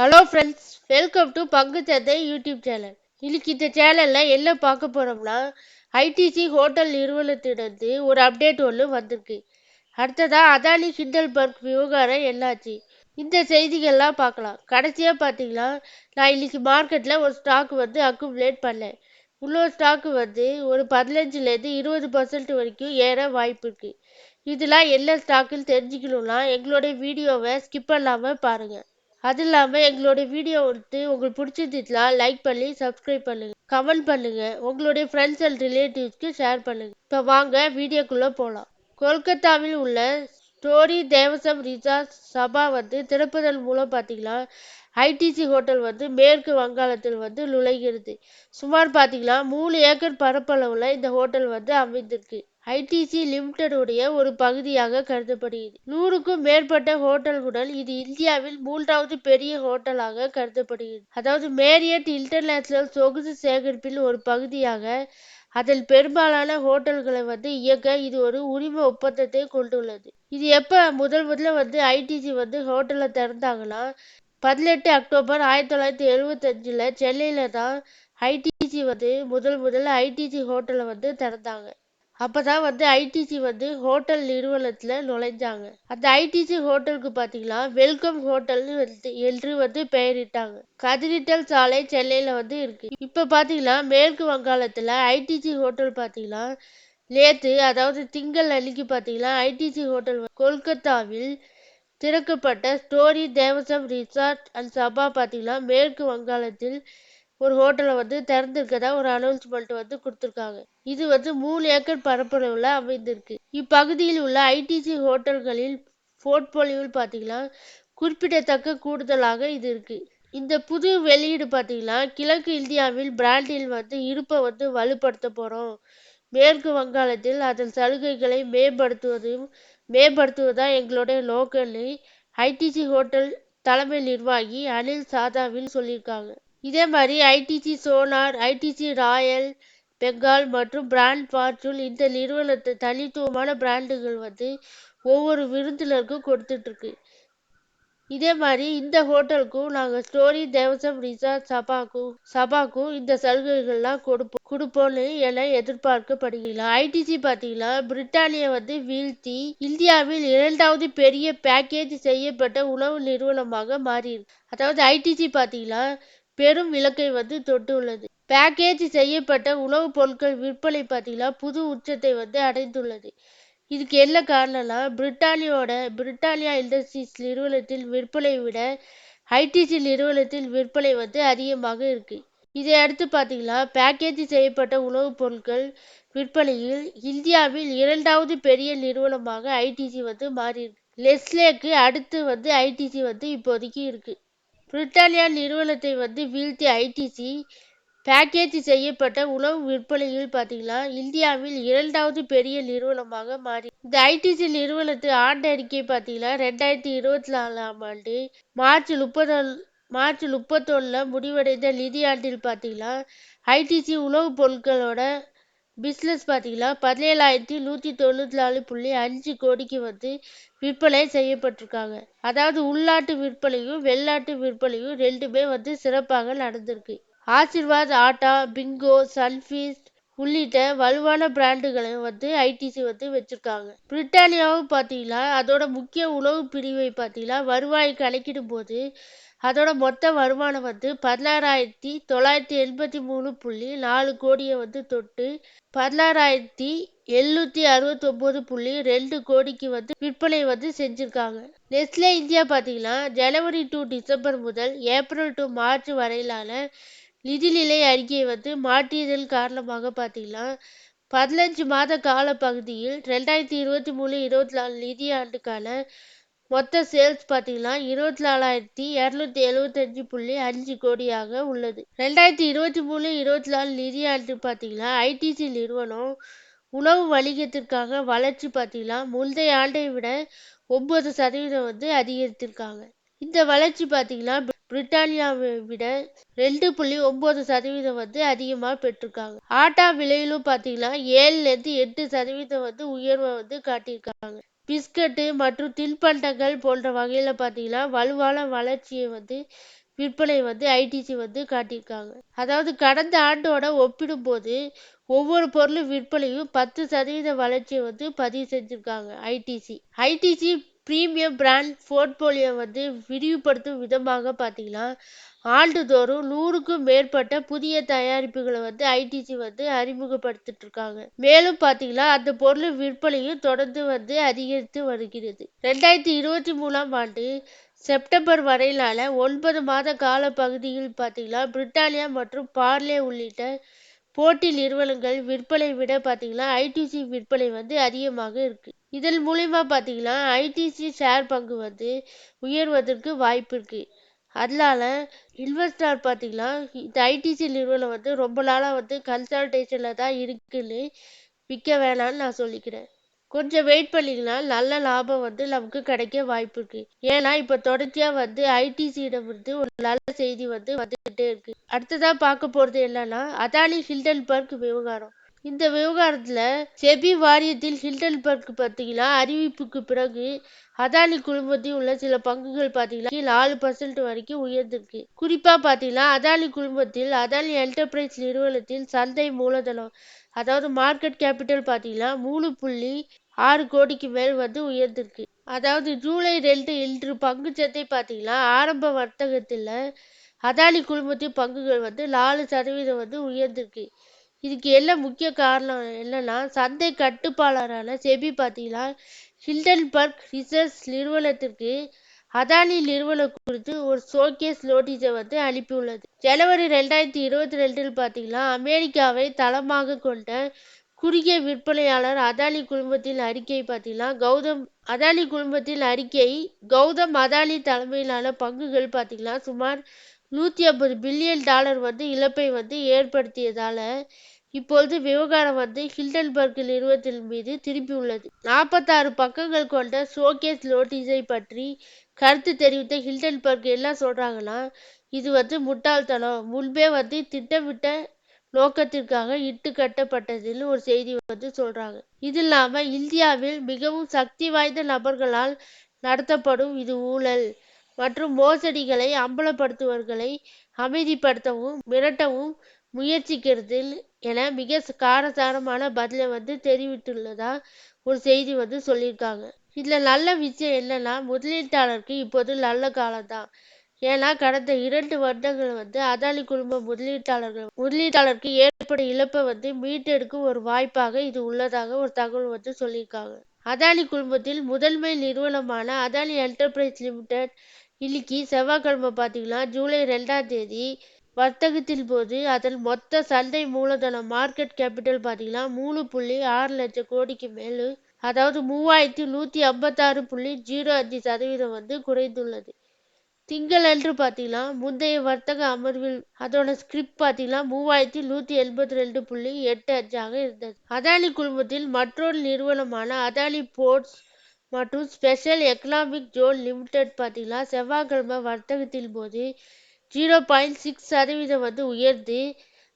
Hello friends welcome to பங்குச்சந்தை YouTube channel இன்னைக்கு இந்த சேனலில் என்ன பார்க்க போகிறோம்னா ஐடிசி ஹோட்டல் நிறுவனத்திலிருந்து ஒரு அப்டேட் ஒன்று வந்திருக்கு. அடுத்ததாக அதானி ஹிண்டல்பர்க் விவகாரம் என்னாச்சு? இந்த செய்திகள்லாம் பார்க்கலாம். கடைசியாக பார்த்தீங்கன்னா நான் இன்னைக்கு மார்க்கெட்டில் ஒரு ஸ்டாக் வந்து அக்குமுலேட் பண்ணேன். இன்னொரு ஸ்டாக்கு வந்து ஒரு பதினஞ்சுலேருந்து இருபது பர்சன்ட் வரைக்கும் ஏற வாய்ப்பு இருக்குது இதெல்லாம் என்ன ஸ்டாக்குன்னு தெரிஞ்சுக்கணும்னா எங்களுடைய வீடியோவை ஸ்கிப் பண்ணாமல் பாருங்கள் அது இல்லாமல் எங்களுடைய வீடியோ வந்து உங்களுக்கு பிடிச்சிருந்துச்சுன்னா லைக் பண்ணி சப்ஸ்கிரைப் பண்ணுங்க. கமெண்ட் பண்ணுங்க. உங்களுடைய ஃப்ரெண்ட்ஸ் அண்ட் ரிலேட்டிவ்ஸ்க்கு ஷேர் பண்ணுங்க. இப்போ வாங்க வீடியோக்குள்ளே போகலாம் கொல்கத்தாவில் உள்ள ஸ்டோரி தேவசம் ரிசார்ட் சபா வந்து திறப்பதன் மூலம் பார்த்தீங்கன்னா ஐடிசி ஹோட்டல் வந்து மேற்கு வங்காளத்தில் வந்து நுழைகிறது. சுமார் பார்த்தீங்கன்னா மூணு ஏக்கர் பரப்பளவில் இந்த ஹோட்டல் வந்து அமைந்திருக்கு. ஐடிசி லிமிடெடுடைய ஒரு பகுதியாக கருதப்படுகிறது. நூறுக்கும் மேற்பட்ட ஹோட்டல்களுடன் இது இந்தியாவில் மூன்றாவது பெரிய ஹோட்டலாக கருதப்படுகிறது. அதாவது மேரியட் இன்டர்நேஷனல் சொகுசு சேகரிப்பில் ஒரு பகுதியாக அதில் பெரும்பாலான ஹோட்டல்களை வந்து இயக்க இது ஒரு உரிமை ஒப்பந்தத்தை கொண்டுள்ளது. இது எப்ப முதல் முதல்ல வந்து ஐடிசி வந்து ஹோட்டலை திறந்தாங்கன்னா பதினெட்டு அக்டோபர் ஆயிரத்தி தொள்ளாயிரத்தி எழுபத்தஞ்சில் சென்னையில் தான் ஐடிசி வந்து முதல் முதல்ல ஐடிசி ஹோட்டலை வந்து திறந்தாங்க. அப்பதான் வந்து ஐடிசி வந்து ஹோட்டல் நிறுவனத்துல நுழைஞ்சாங்க. அந்த ஐடிசி ஹோட்டலுக்கு பாத்தீங்கன்னா வெல்கம் ஹோட்டல்னு வந்து என்று வந்து பெயரிட்டாங்க. கதிரிட்டல் சாலை சென்னையில வந்து இருக்கு. இப்ப பாத்தீங்கன்னா மேற்கு வங்காளத்துல ஐடிசி ஹோட்டல் பாத்தீங்கன்னா நேத்து அதாவது திங்கள் அன்னைக்கு பாத்தீங்கன்னா ஐடிசி ஹோட்டல் கொல்கத்தாவில் திறக்கப்பட்ட Storii Devasom resort and spa பாத்தீங்கன்னா மேற்கு வங்காளத்தில் ஒரு ஹோட்டலை வந்து திறந்திருக்கதா ஒரு அனௌன்ஸ்மெண்ட் வந்து கொடுத்துருக்காங்க. இது வந்து மூணு ஏக்கர் பரப்பளவில் அமைந்திருக்கு. இப்பகுதியில் உள்ள ஐடிசி ஹோட்டல்களில் போர்ட்போலியோவில் பார்த்தீங்கன்னா குறிப்பிடத்தக்க கூடுதலாக இது இருக்கு. இந்த புது வெளியீடு பார்த்தீங்கன்னா கிழக்கு இந்தியாவில் பிராண்டில் வந்து இருப்பை வந்து வலுப்படுத்த போகிறோம் மேற்கு வங்காளத்தில் அதன் சலுகைகளை மேம்படுத்துவதும் மேம்படுத்துவதா எங்களுடைய நோக்கம்னு ஐடிசி ஹோட்டல் தலைமை நிர்வாகி அனில் சாதாவில் சொல்லியிருக்காங்க. இதே மாதிரி ITC Sonar ITC royal Bengal மற்றும் பிராண்ட் ஃபார்ச்சூன் இந்த நிறுவனத்தை தனித்துவமான பிராண்டுகள் வந்து ஒவ்வொரு விருந்தினருக்கும் கொடுத்துட்ருக்கு. இதே மாதிரி இந்த ஹோட்டலுக்கும் நாங்கள் ஸ்டோரி தேவசம் ரிசார்ட் சபாக்கும் சபாக்கும் இந்த சலுகைகள்லாம் கொடுப்போம் கொடுப்போம்னு என எதிர்பார்க்கப்படுகிறது. ஐடிசி பார்த்தீங்கன்னா பிரிட்டானியா வந்து வீழ்த்தி இந்தியாவில் இரண்டாவது பெரிய பேக்கேஜ் செய்யப்பட்ட உணவு நிறுவனமாக மாறியிருக்கு. அதாவது ஐடிசி பார்த்தீங்கன்னா பெரும் இலக்கை வந்து தொட்டுள்ளது. பேக்கேஜ் செய்யப்பட்ட உணவுப் பொருட்கள் விற்பனை பார்த்தீங்கன்னா புது உச்சத்தை வந்து அடைந்துள்ளது. இதுக்கு என்ன காரணம்னா பிரிட்டானியோட பிரிட்டானியா இண்டஸ்ட்ரீஸ் நிறுவனத்தில் விற்பனை விட ஐடிசி நிறுவனத்தில் விற்பனை வந்து அதிகமாக இருக்கு. இதை அடுத்து பார்த்தீங்கன்னா பேக்கேஜ் செய்யப்பட்ட உணவுப் பொருட்கள் விற்பனையில் இந்தியாவில் இரண்டாவது பெரிய நிறுவனமாக ஐடிசி வந்து மாறி இருக்கு. லெஸ்லேக்கு அடுத்து வந்து ஐடிசி வந்து இப்போதைக்கு இருக்குது பிரிட்டானியா நிறுவனத்தை வந்து வீழ்த்தி ஐடிசி பேக்கேஜ் செய்யப்பட்ட உணவு விற்பனையில் பார்த்தீங்கன்னா இந்தியாவில் இரண்டாவது பெரிய நிறுவனமாக மாறி இந்த ஐடிசி நிறுவனத்து ஆண்டு அறிக்கை பார்த்தீங்கன்னா ரெண்டாயிரத்தி இருபத்தி நாலாம் ஆண்டு மார்ச் முப்பது மார்ச் முப்பத்தொன்னில் முடிவடைந்த நிதியாண்டில் பார்த்தீங்கன்னா ஐடிசி உணவுப் பொருட்களோட பிஸ்னஸ் பார்த்தீங்கன்னா பதினேழாயிரத்தி நூற்றி தொண்ணூற்றி நாலு புள்ளி அஞ்சு கோடிக்கு வந்து விற்பனை செய்யப்பட்டிருக்காங்க. அதாவது உள்நாட்டு விற்பனையும் வெளிநாட்டு விற்பனையும் ரெண்டுமே வந்து சிறப்பாக நடந்திருக்கு. ஆசிர்வாத் ஆட்டா பிங்கோ சன்ஃபீஸ்ட் உள்ளிட்ட வலுவான பிராண்டுகளை வந்து ஐடிசி வந்து வச்சுருக்காங்க. பிரிட்டானியாவும் பார்த்தீங்கன்னா அதோட முக்கிய உணவு பிரிவை பார்த்தீங்கன்னா வருவாய் கணக்கிடும் போது அதோட மொத்த வருமானம் வந்து பதினாறாயிரத்தி தொள்ளாயிரத்தி எண்பத்தி மூணு புள்ளி நாலு கோடியை வந்து தொட்டு பதினாறாயிரத்தி எழுநூத்தி அறுபத்தி ஒன்பது புள்ளி ரெண்டு கோடிக்கு வந்து விற்பனை வந்து செஞ்சுருக்காங்க. நெஸ்லே இந்தியா பார்த்தீங்கன்னா ஜனவரி டு டிசம்பர் முதல் ஏப்ரல் டு மார்ச் வரையிலான நிதிநிலை அறிக்கையை வந்து மாற்றியதன் காரணமாக பார்த்தீங்கன்னா பதினஞ்சு மாத கால பகுதியில் ரெண்டாயிரத்தி இருபத்தி மூணு இருபத்தி நாலு நிதியாண்டுக்கான மொத்த சேல்ஸ் பார்த்தீங்கன்னா இருபத்தி நாலாயிரத்தி இரநூத்தி எழுபத்தஞ்சு புள்ளி அஞ்சு கோடியாக உள்ளது. ரெண்டாயிரத்தி இருபத்தி மூணு இருபத்தி நாலு நிதியாண்டு பார்த்தீங்கன்னா ஐடிசி நிறுவனம் உணவு வணிகத்திற்காக வளர்ச்சி பார்த்தீங்கன்னா முந்தைய ஆண்டை விட ஒன்பது சதவீதம் வந்து அதிகரித்திருக்காங்க. இந்த வளர்ச்சி பார்த்தீங்கன்னா பிரிட்டானியாவை விட ரெண்டு புள்ளி ஒன்பது சதவீதம் வந்து அதிகமாக பெற்றிருக்காங்க. ஆட்டா விலையிலும் பார்த்தீங்கன்னா ஏழுலேருந்து எட்டு சதவீதம் வந்து உயர்வை வந்து காட்டியிருக்காங்க. பிஸ்கட்டு மற்றும் தின்பண்டங்கள் போன்ற வகையில் பார்த்தீங்கன்னா வலுவான வளர்ச்சியை வந்து விற்பனை வந்து ஐடிசி வந்து காட்டியிருக்காங்க. அதாவது கடந்த ஆண்டோட ஒப்பிடும்போது ஒவ்வொரு பொருளும் விற்பனையும் பத்து சதவீத வளர்ச்சியை வந்து பதிவு செஞ்சுருக்காங்க ITC ITC premium brand portfolio வந்து விரிவுபடுத்தும் விதமாக பார்த்தீங்கன்னா ஆண்டுதோறும் நூறுக்கும் மேற்பட்ட புதிய தயாரிப்புகளை வந்து ஐடிசி வந்து அறிமுகப்படுத்திட்டு இருக்காங்க மேலும் பார்த்தீங்கன்னா அந்த பொருள் விற்பனையும் தொடர்ந்து வந்து அதிகரித்து வருகிறது. ரெண்டாயிரத்தி இருபத்தி மூணாம் ஆண்டு செப்டம்பர் வரையிலான ஒன்பது மாத கால பகுதியில் பார்த்தீங்கன்னா பிரிட்டானியா மற்றும் பார்லே உள்ளிட்ட போட்டி நிறுவனங்கள் விற்பனை விட பார்த்தீங்கன்னா ஐடிசி விற்பனை வந்து அதிகமாக இருக்கு. இதன் மூலிமா பார்த்தீங்கன்னா ஐடிசி ஷேர் பங்கு வந்து உயர்வதற்கு வாய்ப்பு இருக்கு. அதனால இன்வெஸ்டார் பார்த்தீங்கன்னா இந்த ஐடிசி நிறுவனம் வந்து ரொம்ப நாளாக வந்து கன்சல்டேஷனில் தான் இருக்குன்னு விற்க வேணாம்னு நான் சொல்லிக்கிறேன். கொஞ்சம் வெயிட் பண்ணிங்கன்னா நல்ல லாபம் வந்து நமக்கு கிடைக்க வாய்ப்பு இருக்குது ஏன்னா இப்போ தொடர்ச்சியாக வந்து ஐடிசியிடம் இருந்து ஒரு நல்ல செய்தி வந்து வந்துக்கிட்டே இருக்கு. அடுத்ததாக பார்க்க போகிறது என்னன்னா அதானி ஹில்டன்பர்க் விவகாரம். இந்த விவகாரத்தில் செபி வாரியத்தில் ஹில்டன்பர்க் பார்த்தீங்கன்னா அறிவிப்புக்கு பிறகு அதானி குழுமத்தில் உள்ள சில பங்குகள் பார்த்தீங்கன்னா நாலு பர்சன்ட் வரைக்கும் உயர்ந்திருக்கு. குறிப்பாக பார்த்தீங்கன்னா அதானி குழுமத்தில் அதானி என்டர்பிரைஸ் நிறுவனத்தில் சந்தை மூலதனம் அதாவது மார்க்கெட் கேபிட்டல் பார்த்தீங்கன்னா மூணு புள்ளி ஆறு கோடிக்கு மேல் வந்து உயர்ந்திருக்கு. அதாவது ஜூலை ரெண்டு இன்று பங்கு சந்தை பார்த்தீங்கன்னா ஆரம்ப வர்த்தகத்தில் அதானி குழுமத்தின் பங்குகள் வந்து நாலு சதவீதம் வந்து உயர்ந்திருக்கு. இதுக்கு என்ன முக்கிய காரணம் என்னன்னா சந்தை கட்டுப்பாளரான செபி பார்த்தீங்கன்னா ஹில்டன்பர்க் ரிசர்ச் நிறுவனத்திற்கு அதானி நிறுவனம் குறித்து ஒரு ஷோகேஸ் நோட்டீஸை வந்து அனுப்பியுள்ளது. ஜனவரி ரெண்டாயிரத்தி இருபத்தி ரெண்டில் பார்த்தீங்கன்னா அமெரிக்காவை தளமாக கொண்ட குறுகிய விற்பனையாளர் அதானி குழுமத்தின் அறிக்கை பார்த்தீங்கன்னா கௌதம் அதானி குழுமத்தின் அறிக்கை கௌதம் அதானி தலைமையிலான பங்குகள் பார்த்தீங்கன்னா சுமார் நூற்றி ஐம்பது பில்லியன் டாலர் வந்து இழப்பை வந்து ஏற்படுத்தியதால் இப்பொழுது விவகாரம் வந்து ஹில்டன்பர்க் நிறுவனத்தின் மீது திரும்பியுள்ளது. நாற்பத்தாறு பக்கங்கள் கொண்ட ஷோகேஸ் நோட்டீஸை பற்றி கருத்து தெரிவித்த ஹில்டன்பர்க் என்ன சொல்கிறாங்கன்னா இது வந்து முட்டாள்தனம். முன்பே வந்து திட்டமிட்ட நோக்கத்திற்காக இட்டு கட்டப்பட்டதுன்னு ஒரு செய்தி வந்து சொல்கிறாங்க இது இல்லாமல் இந்தியாவில் மிகவும் சக்தி வாய்ந்த நபர்களால் நடத்தப்படும் இது ஊழல். மற்றும் மோசடிகளை அம்பலப்படுத்துவர்களை அமைதிப்படுத்தவும் மிரட்டவும் முயற்சிக்கிறது என மிக காரசாரமான பதிலை வந்து தெரிவித்துள்ளதா ஒரு செய்தி வந்து சொல்லியிருக்காங்க. இதுல நல்ல விஷயம் என்னன்னா முதலீட்டாளருக்கு இப்போது நல்ல காலம்தான். ஏன்னா கடந்த இரண்டு வருடங்கள் வந்து அதானி குழும முதலீட்டாளர்கள் முதலீட்டாளருக்கு ஏற்படும் இழப்பை வந்து மீட்டெடுக்கும் ஒரு வாய்ப்பாக இது உள்ளதாக ஒரு தகவல் வந்து சொல்லியிருக்காங்க. அதானி குழுமத்தில் முதன்மை நிறுவனமான அதானி என்டர்பிரைஸ் லிமிடெட் இன்னைக்கு செவ்வாய்க்கிழமை பார்த்தீங்கன்னா ஜூலை ரெண்டாம் தேதி வர்த்தகத்தின் போது அதன் மொத்த சந்தை மூலதனம் மார்க்கெட் கேபிட்டல் பார்த்தீங்கன்னா மூணு புள்ளி ஆறு லட்சம் கோடிக்கு மேல் அதாவது மூவாயிரத்தி நூற்றி ஐம்பத்தாறு புள்ளி ஜீரோ அஞ்சு சதவீதம் வந்து குறைந்துள்ளது. திங்களன்று பார்த்தீங்கன்னா முந்தைய வர்த்தக அமர்வில் அதோட ஸ்கிரிப்ட் பார்த்தீங்கன்னா மூவாயிரத்தி நூற்றி எண்பத்தி ரெண்டு புள்ளி எட்டு அஞ்சாக இருந்தது. அதானி குழுமத்தில் மற்றொரு நிறுவனமான அதானி போர்ட்ஸ் மற்றும் ஸ்பெஷல் எக்கனாமிக் ஜோன் லிமிடெட் பார்த்தீங்கன்னா செவ்வாய்க்கிழமை வர்த்தகத்தின் போது ஜீரோ பாயிண்ட் சிக்ஸ் சதவீதம் வந்து உயர்ந்து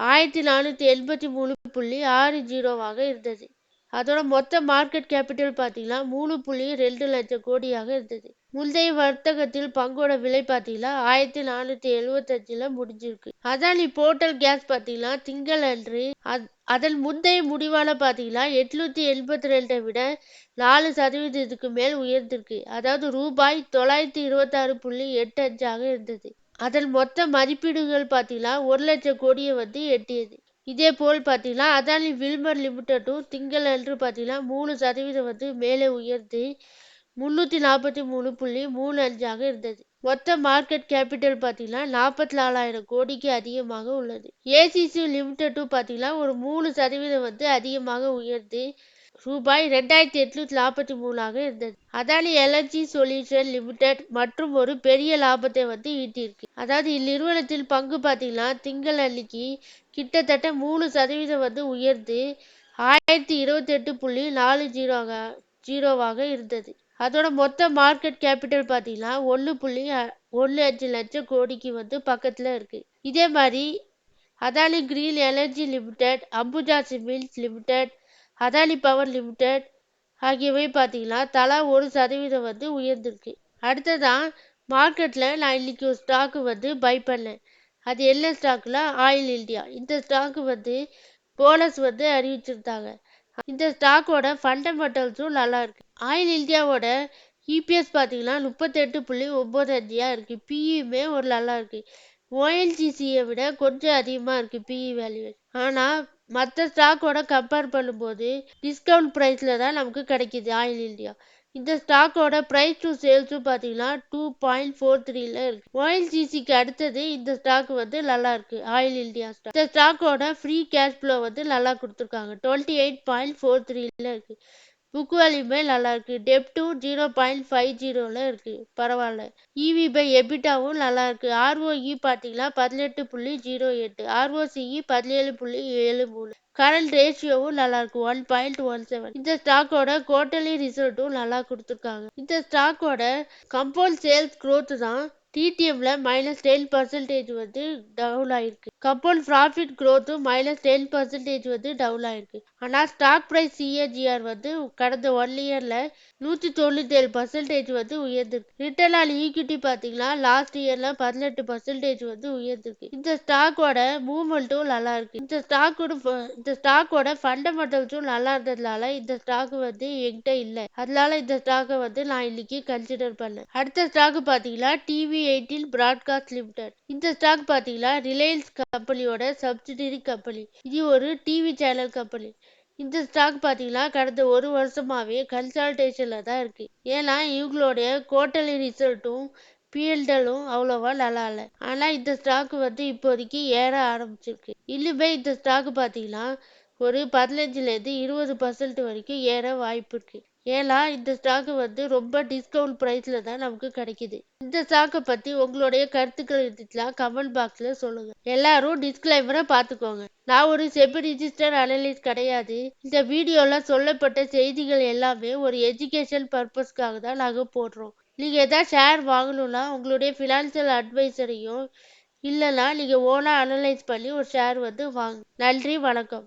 ஆயிரத்தி நானூற்றி எண்பத்தி மூணு புள்ளி ஆறு ஜீரோவாக இருந்தது. அதோட மொத்த மார்க்கெட் கேபிட்டல் பார்த்தீங்கன்னா மூணு புள்ளி ரெண்டு லட்சம் கோடியாக இருந்தது. முந்தைய வர்த்தகத்தில் பங்கோட விலை பார்த்தீங்கன்னா ஆயிரத்தி நானூற்றி எழுபத்தஞ்சில் முடிஞ்சிருக்கு. அதானி போர்ட்டல் கேஸ் பார்த்தீங்கன்னா திங்கள் அன்று அதன் முந்தைய முடிவான பார்த்தீங்கன்னா எட்நூத்தி எண்பத்தி ரெண்டை விட நாலு சதவீதத்துக்கு மேல் உயர்ந்திருக்கு. அதாவது ரூபாய் தொள்ளாயிரத்தி இருபத்தாறு புள்ளி எட்டு அஞ்சாக இருந்தது. அதன் மொத்த மதிப்பீடுகள் பார்த்தீங்கன்னா ஒரு லட்சம் கோடியை வந்து எட்டியது. இதே போல் பார்த்தீங்கன்னா அதானி வில்மர் லிமிடெட்டும் திங்கள் அன்று பார்த்தீங்கன்னா மூணு சதவீதம் வந்து மேலே உயர்ந்து முந்நூற்றி நாற்பத்தி மூணு புள்ளி மூணு அஞ்சாக இருந்தது. மொத்த மார்க்கெட் கேபிட்டல் பார்த்தீங்கன்னா நாற்பத்தி நாலாயிரம் கோடிக்கு அதிகமாக உள்ளது. ஏசிசி லிமிடெட்டும் பார்த்தீங்கன்னா ஒரு மூணு சதவீதம் வந்து அதிகமாக உயர்ந்து ரூபாய் ரெண்டாயிரத்தி எட்நூத்தி நாற்பத்தி மூணாக இருந்தது. அதானி எனர்ஜி சொல்யூஷன் லிமிடெட் மற்றும் ஒரு பெரிய லாபத்தை வந்து ஈட்டியிருக்கு. அதாவது இந்நிறுவனத்தில் பங்கு பார்த்தீங்கன்னா திங்கள் அன்னைக்கு கிட்டத்தட்ட மூணு சதவீதம் வந்து உயர்ந்து ஆயிரத்தி இருபத்தி எட்டு புள்ளி நாலு ஜீரோவாக ஜீரோவாக இருந்தது. அதோட மொத்த மார்க்கெட் கேபிட்டல் பார்த்தீங்கன்னா ஒன்று புள்ளி ஒன்று அஞ்சு லட்சம் கோடிக்கு வந்து பக்கத்தில் இருக்குது இதே மாதிரி Adani green energy limited Ambuja cements limited Adani power limited ஆகியவை பார்த்தீங்கன்னா தலா ஒரு சதவீதம் வந்து உயர்ந்திருக்கு. அடுத்ததான் மார்க்கெட்டில் நான் இன்றைக்கி ஒரு ஸ்டாக்கு வந்து பை பண்ணேன். அது என்ன ஸ்டாக்னா ஆயில் இந்தியா இந்த ஸ்டாக் வந்து போனஸ் வந்து அறிவிச்சிருந்தாங்க. இந்த ஸ்டாக்கோட ஃபண்டமெண்டல்ஸும் நல்லா இருக்கு. ஆயில் இந்தியாவோட இபிஎஸ் பார்த்தீங்கன்னா முப்பத்தெட்டு புள்ளி ஒம்பது அஞ்சியாக இருக்குது பிஇயுமே ஒரு நல்லா இருக்குது ஓஎன்ஜிசியை விட கொஞ்சம் அதிகமாக இருக்குது பிஇ வேல்யூ ஆனால் மற்ற ஸ்டாக்கோட கம்பேர் பண்ணும்போது டிஸ்கவுண்ட் ப்ரைஸில் தான் நமக்கு கிடைக்கிது ஆயில் இந்தியா இந்த ஸ்டாக்கோட ப்ரைஸ் டு சேல்ஸும் பார்த்தீங்கன்னா டூ பாயிண்ட் ஃபோர் த்ரீல இருக்கு. ஓஎல்ஜிசிக்கு அடுத்தது இந்த ஸ்டாக் வந்து நல்லா இருக்கு. ஆயில் இந்தியா ஸ்டாக் இந்த ஸ்டாக்கோட ஃப்ரீ கேஷ் ஃப்ளோ வந்து நல்லா கொடுத்துருக்காங்க. டுவெண்ட்டி எயிட் பாயிண்ட் ஃபோர் த்ரீல இருக்கு. புக் வேல்யூமே நல்லா இருக்கு. டெப்டும் ஜீரோ பாயிண்ட் ஃபைவ் ஜீரோல இருக்கு. பரவாயில்ல. இவி பை எபிட்டாவும் நல்லா இருக்கு. ஆர்ஓஇ பார்த்தீங்கன்னா பதினெட்டு புள்ளி ஜீரோ எட்டு. ஆர்ஓசிஇ பதினேழு புள்ளி ஏழு மூணு. கரண்ட் ரேஷியோவும் நல்லா இருக்கு. ஒன் பாயிண்ட் ஒன் செவன் இந்த ஸ்டாக்கோட குவார்டர்லி ரிசல்ட்டும் நல்லா கொடுத்துருக்காங்க. இந்த ஸ்டாக்கோட கம்பவுண்ட் சேல்ஸ் க்ரோத் தான் டிடிஎம்ல மைனஸ் டென் பர்சன்டேஜ் வந்து டவுன் ஆயிருக்கு. Compound profit growth minus ten percentage வந்து டவுன் ஆயிருக்கு. ஆனால் ஸ்டாக் ப்ரைஸ் சிஏஜிஆர் வந்து கடந்த ஒன் இயர்ல நூற்றி தொண்ணூற்றி ஏழு பர்சன்டேஜ் வந்து உயர்ந்திருக்கு. ரிட்டர்ன் ஆன் ஈக்விட்டி பார்த்தீங்கன்னா லாஸ்ட் இயரில் பதினெட்டு பர்சன்டேஜ் வந்து உயர்ந்திருக்கு. இந்த ஸ்டாக்கோட மூவ்மெண்ட்டும் நல்லா இருக்கு. இந்த ஸ்டாக்கோட இந்த ஸ்டாக்கோட ஃபண்டமெண்டல்ஸும் நல்லா இருந்ததுனால இந்த ஸ்டாக் வந்து என்கிட்ட இல்லை. அதனால இந்த ஸ்டாக்கை வந்து நான் இன்னைக்கு கன்சிடர் பண்ணேன். அடுத்த ஸ்டாக் பார்த்தீங்கன்னா டிவி எயிட்டீன் பிராட்காஸ்ட் லிமிடெட் இந்த ஸ்டாக் பார்த்தீங்கன்னா ரிலையன்ஸ் கம்பெனியோட சப்சிடரி கம்பெனி இது ஒரு டிவி சேனல் கம்பெனி இந்த ஸ்டாக் பார்த்தீங்கன்னா கடந்த ஒரு வருஷமாகவே கன்சால்டேஷனில் தான் இருக்குது ஏன்னா இவங்களுடைய குவார்டர்லி ரிசல்ட்டும் பீல்டலும் அவ்வளோவா நல்லா இல்லை. ஆனால் இந்த ஸ்டாக் வந்து இப்போதைக்கு ஏற ஆரம்பிச்சிருக்கு. இன்னுமே இந்த ஸ்டாக் பார்த்தீங்கன்னா ஒரு பதினஞ்சுலேருந்து இருபது பர்சன்ட் வரைக்கும் ஏற வாய்ப்பு இருக்குது ஏன்னா இந்த ஸ்டாக்கு வந்து ரொம்ப டிஸ்கவுண்ட் ப்ரைஸில் தான் நமக்கு கிடைக்குது. இந்த ஸ்டாக்கை பற்றி உங்களுடைய கருத்துக்கள் இருந்துச்சுன்னா கமெண்ட் பாக்ஸில் சொல்லுங்கள் எல்லாரும் டிஸ்கிளைமரை பார்த்துக்கோங்க நான் ஒரு செபி ரிஜிஸ்டர் அனலிஸ்ட் கிடையாது. இந்த வீடியோவில் சொல்லப்பட்ட செய்திகள் எல்லாமே ஒரு எஜுகேஷன் பர்பஸ்க்காக தான் நாங்கள் போடுறோம். நீங்கள் எதாவது ஷேர் வாங்கணும்னா உங்களுடைய ஃபினான்ஷியல் அட்வைசரையும் இல்லைன்னா நீங்கள் ஓனாக அனலைஸ் பண்ணி ஒரு ஷேர் வந்து வாங்க. நன்றி வணக்கம்.